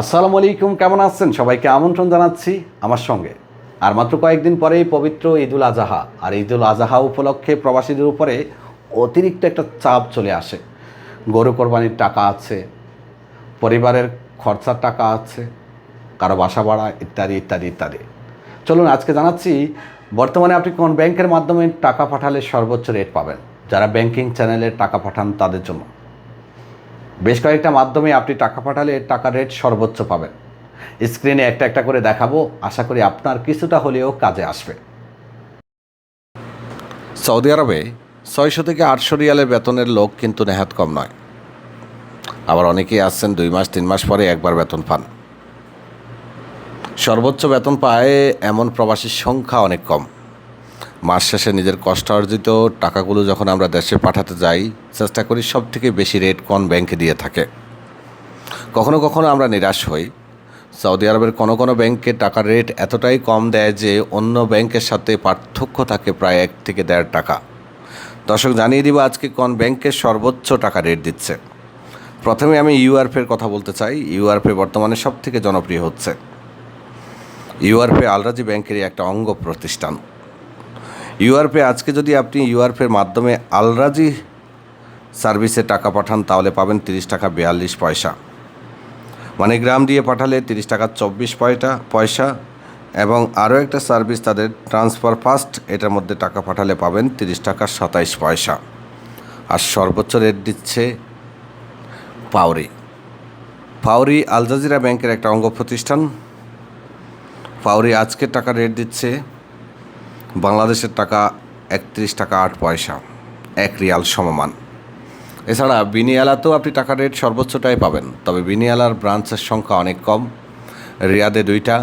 আসসালামু আলাইকুম, কেমন আছেন? সবাইকে আমন্ত্রণ জানাচ্ছি আমার সঙ্গে। আর মাত্র কয়েকদিন পরেই পবিত্র ঈদুল আজহা। আর ঈদুল আজহা উপলক্ষে প্রবাসীদের উপরে অতিরিক্ত একটা চাপ চলে আসে। গরু কোরবানির টাকা আছে, পরিবারের খরচার টাকা আছে, কারও বাসা ভাড়া, ইত্যাদি ইত্যাদি ইত্যাদি। চলুন, আজকে জানাচ্ছি, বর্তমানে আপনি কোন ব্যাংকের মাধ্যমে টাকা পাঠালে সর্বোচ্চ রেট পাবেন? যারা ব্যাংকিং চ্যানেলে টাকা পাঠান তাদের জন্য। বেশ কয়েকটা মাধ্যমে আপনি টাকা পাঠালে টাকার রেট সর্বোচ্চ পাবেন। স্ক্রিনে একটা একটা করে দেখাবো, আশা করি আপনার কিছুটা হলেও কাজে আসবে। সৌদি আরবে ছয়শো থেকে আটশো রিয়ালের বেতনের লোক কিন্তু নেহাত কম নয়। আবার অনেকেই আসছেন দুই মাস, তিন মাস পরে একবার বেতন পান। সর্বোচ্চ বেতন পায় এমন প্রবাসীর সংখ্যা অনেক কম। মাস শেষে নিজের কষ্ট অর্জিত টাকাগুলো যখন আমরা দেশে পাঠাতে যাই, চেষ্টা করি সব থেকে বেশি রেট কোন ব্যাংকে দিয়ে থাকে। কখনো কখনো আমরা নিরাশ হই। সৌদি আরবের কোনো কোনো ব্যাংকে টাকার রেট এতটাই কম দেয় যে অন্য ব্যাংকের সাথে পার্থক্য থাকে প্রায় এক থেকে দেড় টাকা। দর্শক, জানিয়ে দিব আজকে কোন ব্যাংকের সর্বোচ্চ টাকা রেট দিচ্ছে। প্রথমে আমি ইউআরপের কথা বলতে চাই। ইউআরপে বর্তমানে সব থেকে জনপ্রিয় হচ্ছে। ইউআরপে আলরাজি ব্যাংকেরই একটা অঙ্গ প্রতিষ্ঠান। ইউআরপে, আজকে যদি আপনি ইউআরপের মাধ্যমে আলরাজি সার্ভিসে টাকা পাঠান, তাহলে পাবেন তিরিশ টাকা বিয়াল্লিশ পয়সা। মানে গ্রাম দিয়ে পাঠালে তিরিশ টাকা চব্বিশ পয়সা পয়সা। এবং আরও একটা সার্ভিস তাদের, ট্রান্সফার ফাস্ট, এটার মধ্যে টাকা পাঠালে পাবেন তিরিশ টাকা সাতাইশ পয়সা। আর সর্বোচ্চ রেট দিচ্ছে পাউরি পাউরি আল জাজিরা ব্যাংকের একটা অঙ্গ প্রতিষ্ঠান পাউরি আজকের টাকা রেট দিচ্ছে বাংলাদেশের টাকা একত্রিশ টাকা আট পয়সা, এক রিয়াল সমমান। এছাড়া বিনিয়ালাতেও আপনি টাকা রেট সর্বোচ্চটাই পাবেন, তবে বিনিয়ালার ব্রাঞ্চের সংখ্যা অনেক কম। রিয়াদে দুইটা,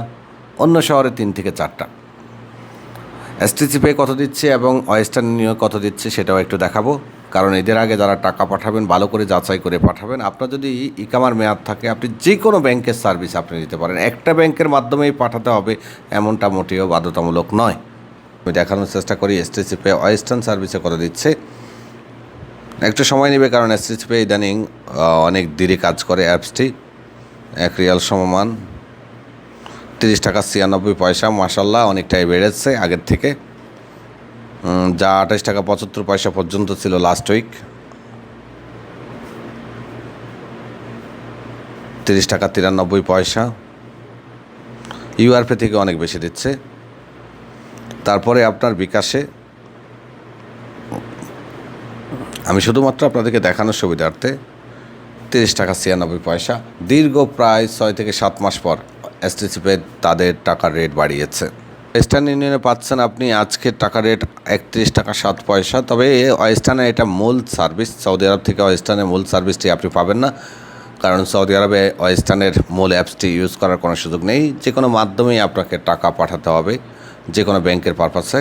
অন্য শহরে তিন থেকে চারটা। এসটিসি পে কত দিচ্ছে এবং ওয়েস্টার্ন ইউনিয়ন কত দিচ্ছে সেটাও একটু দেখাবো, কারণ এদের আগে যারা টাকা পাঠাবেন, ভালো করে যাচাই করে পাঠাবেন। আপনার যদি ইকামার মেয়াদ থাকে, আপনি যে কোনো ব্যাংকের সার্ভিস আপনি নিতে পারেন। একটা ব্যাংকের মাধ্যমেই পাঠাতে হবে, এমনটা মোটেও বাধ্যতামূলক নয়। দেখানোর চেষ্টা করি এসটিসি পে ওয়েস্টার্ন সার্ভিসে করে দিচ্ছে। একটু সময় নেবে কারণ এসটিসি পে ইদানিং অনেক দেরি কাজ করে অ্যাপসটি। এক রিয়াল সমমান, তিরিশ টাকা ছিয়ানব্বই পয়সা মাসাল্লাহ অনেকটাই বেড়েছে আগের থেকে। যা আঠাশ টাকা পঁচাত্তর পয়সা পর্যন্ত ছিল লাস্ট উইক তিরিশ টাকা তিরানব্বই পয়সা। ইউআরপি থেকে অনেক বেশি দিচ্ছে। তারপরে আপনার বিকাশে আমি শুধুমাত্র আপনাদেরকে দেখানোর সুবিধার্থে তিরিশ টাকা ছিয়ানব্বই পয়সা, দীর্ঘ প্রায় ছয় থেকে সাত মাস পর এসটিসি তাদের টাকার রেট বাড়িয়েছে। ওয়েস্টার্ন ইউনিয়নে পাচ্ছেন আপনি আজকের টাকা রেট একত্রিশ টাকা সাত পয়সা, তবে ওয়েস্টার্নে এটা মূল সার্ভিস সৌদি আরব থেকে ওয়েস্টার্নের মূল সার্ভিসটি আপনি পাবেন না, কারণ সৌদি আরবে ওয়েস্টার্নের মূল অ্যাপসটি ইউজ করার কোনো সুযোগ নেই যে কোনো মাধ্যমেই আপনাকে টাকা পাঠাতে হবে। যে কোনো ব্যাংকের পারপাসে